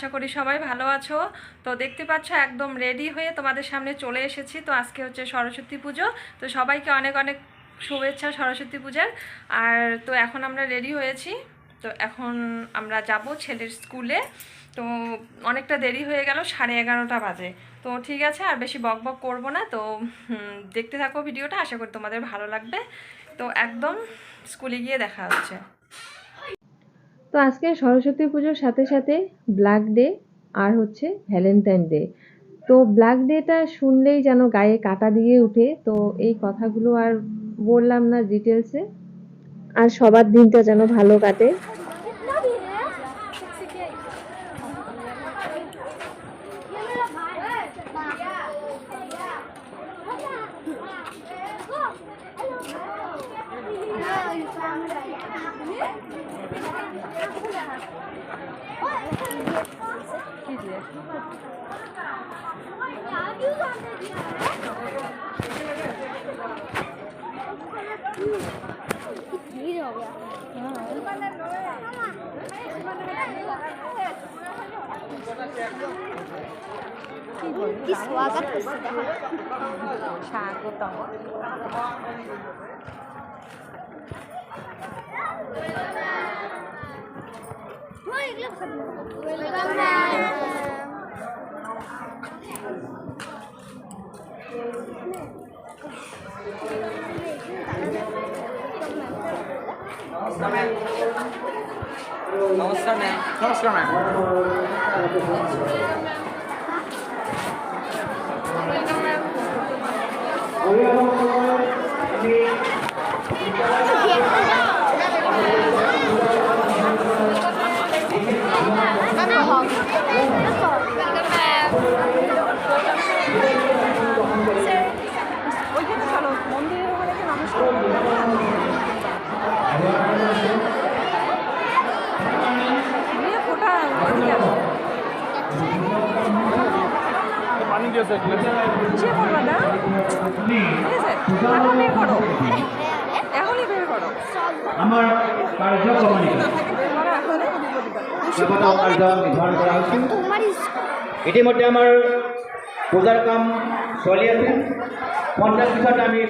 আশা করি সবাই ভালো আছো। তো দেখতে পাচ্ছ, একদম রেডি হয়ে তোমাদের সামনে চলে এসেছি। তো আজকে হচ্ছে সরস্বতী পুজো। তো সবাইকে অনেক অনেক শুভেচ্ছা সরস্বতী পূজার। আর তো এখন আমরা রেডি হয়েছি। তো এখন আমরা যাব ছেলের স্কুলে। তো অনেকটা দেরি হয়ে গেল, সাড়ে এগারোটা বাজে। তো ঠিক আছে, আর বেশি বক বক করব না। তো দেখতে থাকো ভিডিওটা। আশা করি তোমাদের ভালো লাগবে। তো একদম স্কুলে গিয়ে দেখা হচ্ছে। তো আজকে সরস্বতী পুজোর সাথে সাথে ব্ল্যাক ডে আর হচ্ছে ভ্যালেন্টাইন ডে তো ব্ল্যাক ডেটা শুনলেই যেন গায়ে কাটা দিয়ে উঠে তো এই কথাগুলো আর বললাম না ডিটেলসে আর সবার দিনটা যেন ভালো কাটে। কি স্বাগত? স্বাগতম। 喂，你好。পানি দিয়েছে এখনই বের করো। আমার ইতিমধ্যে আমার পূজার কাম চলি আছে। পঞ্চাশ পিছত আমি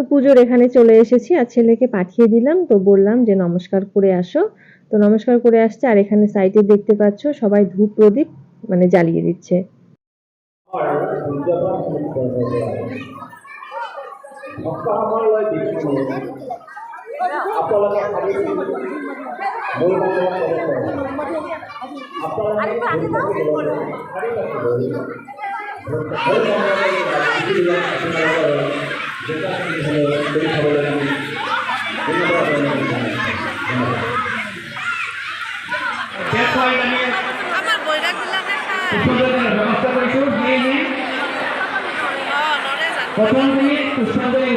তো পুজোর এখানে চলে এসেছি আর ছেলেকে পাঠিয়ে দিলাম। তো বললাম যে, নমস্কার করে আসো। তো নমস্কার করে আসছে আর এখানে সাইটে দেখতে পাচ্ছ সবাই ধূপ প্রদীপ মানে জ্বালিয়ে দিচ্ছে। ভক্তসকললৈ আপোনালোকে ভাবি মোৰ আমার বইটা দিলাম ব্যৱস্থা কৰিছোঁ সেয়েহে প্ৰথমখিনি পুষ্পাঞ্জলি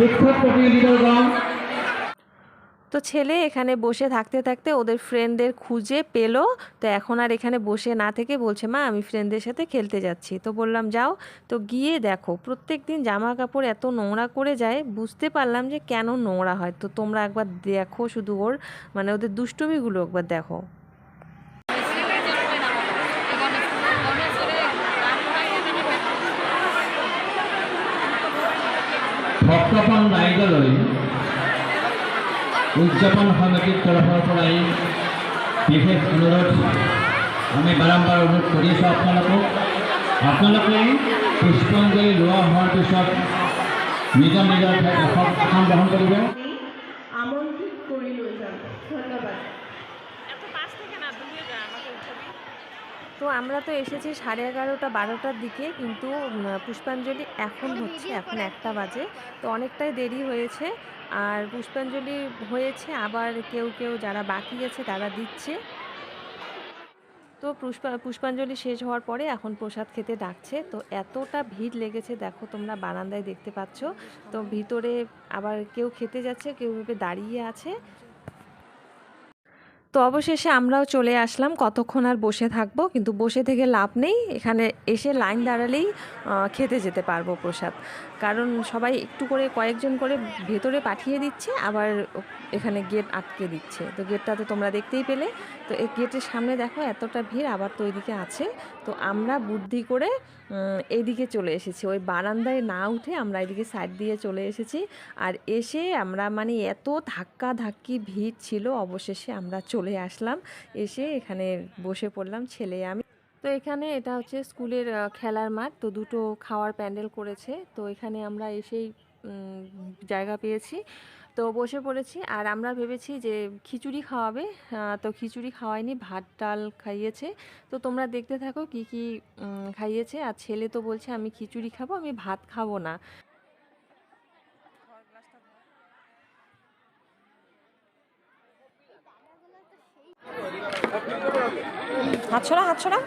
শিক্ষক প্ৰতিনিধিবৰ্গ ছেলে এখানে বসে থাকতে থাকতে ওদের ফ্রেন্ডদের খুঁজে পেল। তো এখন আর এখানে বসে না থেকে বলছে, মা, আমি ফ্রেন্ডদের সাথে খেলতে যাচ্ছি। তো বললাম, যাও। তো গিয়ে দেখো প্রত্যেক দিন জামা কাপড় এত নোংরা করে যায়, বুঝতে পারলাম যে কেন নোংরা হয়। তো তোমরা একবার দেখো শুধু ওর মানে ওদের দুষ্টুমিগুলো একবার দেখো। উদযাপন সমিতিৰ তৰফৰ পৰাই বিশেষ অনুৰোধ, আমি বাৰম্বাৰ অনুৰোধ কৰি আছোঁ আপোনালোকক। আপোনালোকে পুষ্পাঞ্জলি লোৱা হোৱাৰ পিছত নিজৰ নিজৰ ঠাইত আসন গ্ৰহণ কৰিব আমন্ত্রিত করি ধন্যবাদ তো আমরা তো এসেছি সাড়ে এগারোটা, বারোটার দিকে কিন্তু পুষ্পাঞ্জলি এখন হচ্ছে, এখন একটা বাজে। তো অনেকটাই দেরি হয়েছে, আর পুষ্পাঞ্জলি হয়েছে, আবার কেউ কেউ যারা বাকি আছে তারা দিচ্ছে। তো পুষ্পা, পুষ্পাঞ্জলি শেষ হওয়ার পরে এখন প্রসাদ খেতে ডাকছে। তো এতটা ভিড় লেগেছে, দেখো তোমরা বারান্দায় দেখতে পাচ্ছ। তো ভিতরে আবার কেউ খেতে যাচ্ছে, কেউ ভেবে দাঁড়িয়ে আছে। তো অবশেষে আমরাও চলে আসলাম। কতক্ষণ আর বসে থাকব? কিন্তু বসে থেকে লাভ নেই। এখানে এসে লাইন দাঁড়ালেই খেতে যেতে পারব প্রসাদ। কারণ সবাই একটু করে কয়েকজন করে ভেতরে পাঠিয়ে দিচ্ছে, আবার এখানে গেট আটকে দিচ্ছে। তো গেটটা তো তোমরা দেখতেই পেলে। তো এই গেটের সামনে দেখো, এতটা ভিড় আবার তো ওইদিকে আছে। তো আমরা বুদ্ধি করে এইদিকে চলে এসেছি। ওই বারান্দায় না উঠে আমরা এদিকে সাইড দিয়ে চলে এসেছি। আর এসে আমরা মানে এত ধাক্কা ধাক্কি ভিড় ছিল, অবশেষে আমরা চলে আসলাম। এসে এখানে বসে পড়লাম ছেলে, আমি। তো এখানে এটা হচ্ছে স্কুলের খেলার মাঠ। তো দুটো খাওয়ার প্যান্ডেল করেছে। তো এখানে আমরা এসেই জায়গা পেয়েছি। তো বসে পড়েছি। আর আমরা ভেবেছি যে খিচুড়ি খাওয়াবে। তো খিচুড়ি খাওয়ায়নি, ভাত, ডাল খাইয়েছে। তো তোমরা দেখতে থাকো কি কি খাইয়েছে। আর ছেলে তো বলছে, আমি খিচুড়ি খাব, আমি ভাত খাব না। হাত ছড়া হাত ছড়া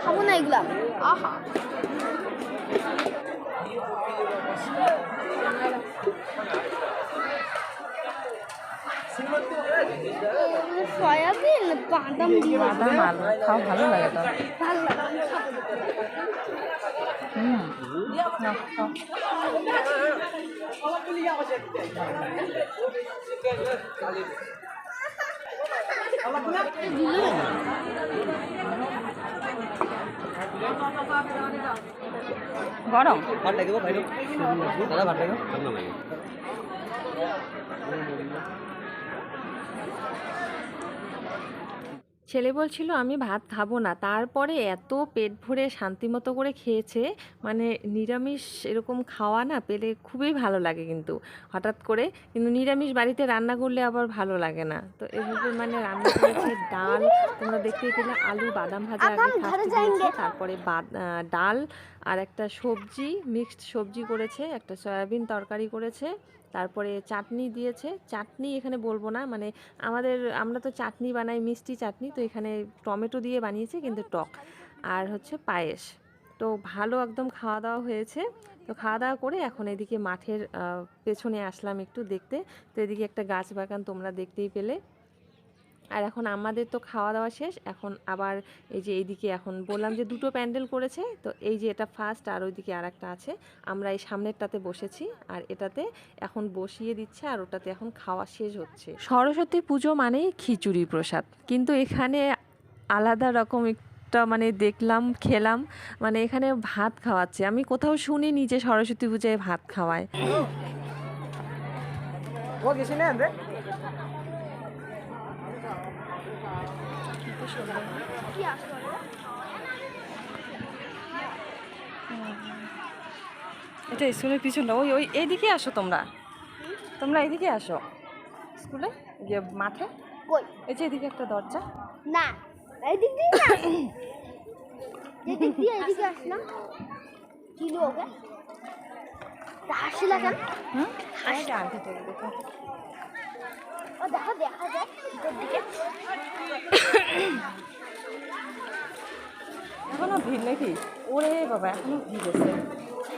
খাব না এগুলা। আহা। সয়াবিন বাদাম দিয়ে? বাদাম আলু খাও ভালো লাগে তো। ভালো লাগে গরম। ভাত লাগিব বাইদেউ দাদা ভাত লাগিব ভাত নালাগে ছেলে বলছিল আমি ভাত খাব না। তারপরে এত পেট ভরে শান্তিমতো করে খেয়েছে মানে নিরামিষ এরকম খাওয়া না পেলে খুবই ভালো লাগে কিন্তু হঠাৎ করে। কিন্তু নিরামিষ বাড়িতে রান্না করলে আবার ভালো লাগে না। তো এভাবে মানে রান্না করেছে ডাল তোমরা দেখতেই পেলে আলু বাদাম ভাজা আগে তারপরে বাদ- ডাল আর একটা সবজি মিক্সড সবজি করেছে একটা সয়াবিন তরকারি করেছে। তারপরে চাটনি দিয়েছে। চাটনি এখানে বলব না মানে আমাদের, আমরা তো চাটনি বানাই, মিষ্টি চাটনি, তো এখানে টমেটো দিয়ে বানিয়েছে কিন্তু টক। আর হচ্ছে পায়েস। তো ভালো একদম খাওয়া দাওয়া হয়েছে। তো খাওয়া দাওয়া করে এখন এদিকে মাঠের পেছনে আসলাম একটু দেখতে। তো এদিকে একটা গাছ বাগান তোমরা দেখতেই পেলে। আর এখন আমাদের তো খাওয়া দাওয়া শেষ এখন আবার এই যে এইদিকে এখন বললাম যে দুটো প্যান্ডেল করেছে তো এই যে এটা ফার্স্ট আর ওইদিকে আর একটা আছে। আমরা এই সামনেরটাতে বসেছি আর এটাতে এখন বসিয়ে দিচ্ছে আর ওটাতে এখন খাওয়া শেষ হচ্ছে। সরস্বতী পুজো মানেই খিচুড়ি প্রসাদ কিন্তু এখানে আলাদা রকম একটা মানে দেখলাম খেলাম মানে এখানে ভাত খাওয়াচ্ছে। আমি কোথাও শুনি নিজে সরস্বতী পুজোয় ভাত খাওয়ায়। ও গেছিলেন রে? এটা স্কুলের পিছনটা ওই ওই এইদিকে আসো তোমরা। তোমরা এইদিকে আসো। স্কুলে? গিয়ে মাঠে? এই যে এদিকে একটা দরজা। না দিয়ে না। এদিক দিয়ে এদিকে আসলাম হুম? দেখো। ও দেখা যায় দিকে ভিড় নাকি ওরে বাবা এখনও ভিড় আছে।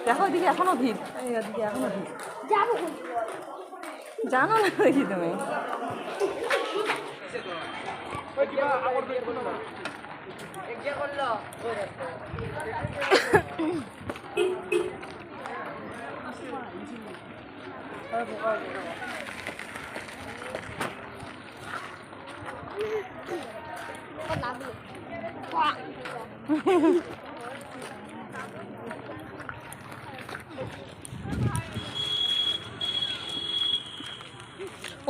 দেখো ওইদিকে এখনও ভিড় এই ওদিকে এখনও ভিড় জানো। না দেখি তুমি? লাগল!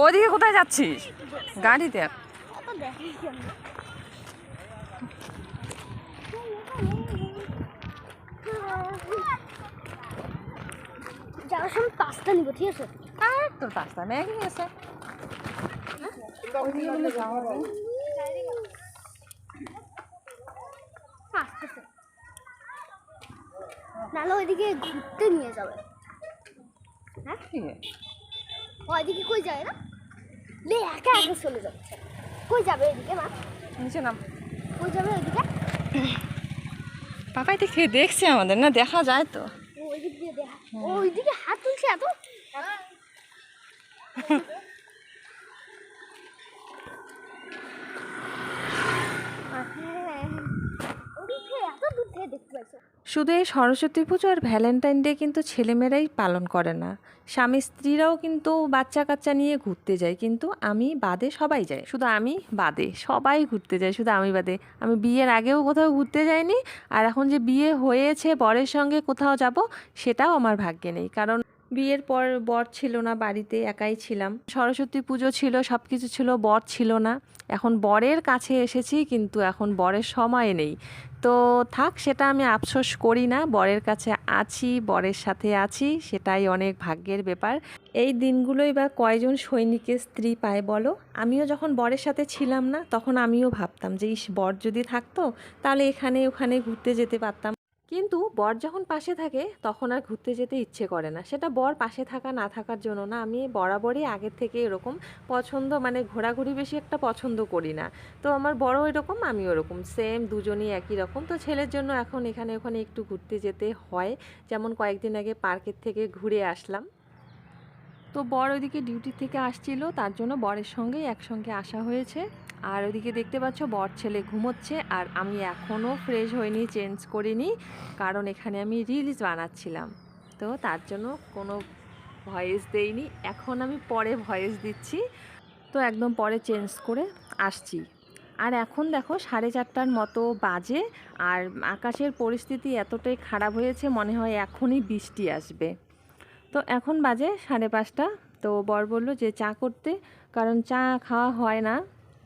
ওদিকে কোথায় যাচ্ছিস? গাড়িতে। যাওয়ার সময় পাস্তা নিব ঠিক আছে? আর তোর পাস্তা ম্যাগি আছে ওইদিকে বলে যাওয়া যায় আসতেছে নাহলে ওইদিকে ঘুরতে নিয়ে যাবে। হ্যাঁ? ওইদিকে কই যায় না? লে একা একা চলে যাচ্ছে কই যাবে এদিকে মা? নিচে নাম। কই যাবে ওইদিকে? পাপাই খেয়ে দেখছে আমাদের না দেখা যায় তো। ওইদিক দিয়ে দেখা। ওই দিকে হাত তুলছে এত? হ্যাঁ, এত দূর থেকে দেখতে পাচ্ছ শুধু এই সরস্বতী পুজো আর ভ্যালেন্টাইন ডে কিন্তু ছেলেমেয়েরাই পালন করে না। স্বামী স্ত্রীরাও কিন্তু বাচ্চা কাচ্চা নিয়ে ঘুরতে যায়, কিন্তু আমি বাদে সবাই যায় শুধু আমি বাদে, সবাই ঘুরতে যায়, শুধু আমি বাদে। আমি বিয়ের আগেও কোথাও ঘুরতে যাইনি, আর এখন যে বিয়ে হয়েছে বরের সঙ্গে কোথাও যাব, সেটাও আমার ভাগ্যে নেই, কারণ বিয়ের পর বর ছিল না, বাড়িতে একাই ছিলাম। সরস্বতী পুজো ছিল সব কিছু ছিল, বর ছিল না। এখন বরের কাছে এসেছি, কিন্তু এখন বরের সময় নেই। তো থাক, সেটা আমি আফসোস করি না, বরের কাছে আছি, বরের সাথে আছি, সেটাই অনেক ভাগ্যের ব্যাপার। এই দিনগুলোই বা কয়জন সৈনিকের স্ত্রী পায় বলো? আমিও যখন বরের সাথে ছিলাম না, তখন আমিও ভাবতাম যে, ইস, বর যদি থাকতো, তাহলে এখানে ওখানে ঘুরতে যেতে পারতাম। কিন্তু বর যখন পাশে থাকে, তখন আর ঘুরতে যেতে ইচ্ছে করে না। সেটা বর পাশে থাকা না থাকার জন্য না। আমি বরাবরই আগের থেকে এরকম পছন্দ মানে ঘোরাঘুরি বেশি একটা পছন্দ করি না। তো আমার বড় এরকম আমি ওরকম সেম দুজনই একই রকম। তো ছেলের জন্য এখন এখানে ওখানে একটু ঘুরতে যেতে হয়। যেমন কয়েকদিন আগে পার্কের থেকে ঘুরে আসলাম। তো বর ওইদিকে ডিউটি থেকে আসছিল, তার জন্য বরের সঙ্গেই একসঙ্গে আসা হয়েছে। আর ওইদিকে দেখতে পাচ্ছ, বর ছেলে ঘুমোচ্ছে আর আমি এখনও ফ্রেশ হইনি চেঞ্জ করিনি, কারণ এখানে আমি রিলস বানাচ্ছিলাম। তো তার জন্য কোনো ভয়েস দেইনি, এখন আমি পরে ভয়েস দিচ্ছি। তো একদম পরে চেঞ্জ করে আসছি। আর এখন দেখো, সাড়ে চারটার মতো বাজে আর আকাশের পরিস্থিতি এতটাই খারাপ হয়েছে, মনে হয় এখনই বৃষ্টি আসবে। তো এখন বাজে সাড়ে পাঁচটা। তো বর বলল যে চা করতে, কারণ চা খাওয়া হয় না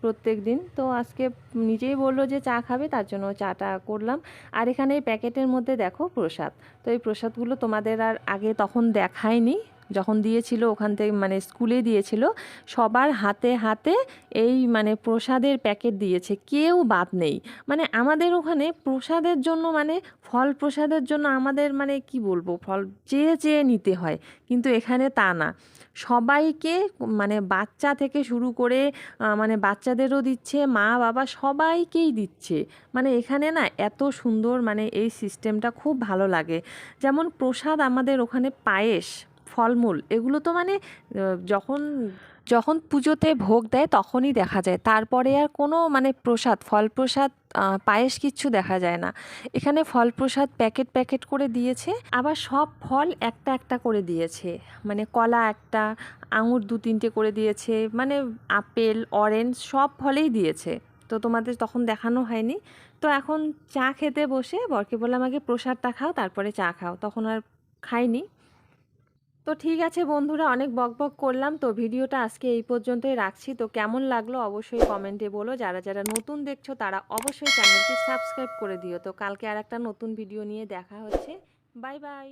প্রত্যেক দিন। তো আজকে নিজেই বলল যে চা খাবে, তার জন্য চাটা করলাম। আর এখানে এই প্যাকেটের মধ্যে দেখো প্রসাদ। তো এই প্রসাদগুলো তোমাদের আর আগে তখন দেখায়নি। যখন দিয়েছিল, ওখান থেকে মানে স্কুলে দিয়েছিল, সবার হাতে হাতে এই মানে প্রসাদের প্যাকেট দিয়েছে। কেউ বাদ নেই। মানে আমাদের ওখানে প্রসাদের জন্য মানে ফল প্রসাদের জন্য আমাদের মানে কি বলব, ফল চেয়ে চেয়ে নিতে হয়। কিন্তু এখানে তা না। সবাইকে মানে বাচ্চা থেকে শুরু করে মানে বাচ্চাদেরও দিচ্ছে, মা, বাবা সবাইকেই দিচ্ছে। মানে এখানে না এত সুন্দর মানে এই সিস্টেমটা খুব ভালো লাগে। যেমন প্রসাদ আমাদের ওখানে পায়েস ফলমূল, এগুলো তো মানে যখন যখন পুজোতে ভোগ দেয় তখনই দেখা যায়। তারপরে আর কোনো মানে প্রসাদ ফল প্রসাদ পায়েস কিচ্ছু দেখা যায় না। এখানে ফল প্রসাদ প্যাকেট প্যাকেট করে দিয়েছে, আবার সব ফল একটা একটা করে দিয়েছে। মানে কলা একটা, আঙুর দু তিনটে করে দিয়েছে মানে আপেল, অরেঞ্জ সব ফলেই দিয়েছে। তো তোমাদের তখন দেখানো হয়নি। তো এখন চা খেতে বসে, বরকে বললাম, আগে প্রসাদটা খাও, তারপরে চা খাও। তখন আর খাইনি। তো ঠিক আছে বন্ধুরা, অনেক বকবক করলাম। তো ভিডিওটা আজকে এই পর্যন্তই রাখছি। তো কেমন লাগল অবশ্যই কমেন্টে বলো। যারা যারা নতুন দেখছ তারা অবশ্যই চ্যানেলটি সাবস্ক্রাইব করে দিও। তো কালকে আর একটা নতুন ভিডিও নিয়ে দেখা হচ্ছে। Bye bye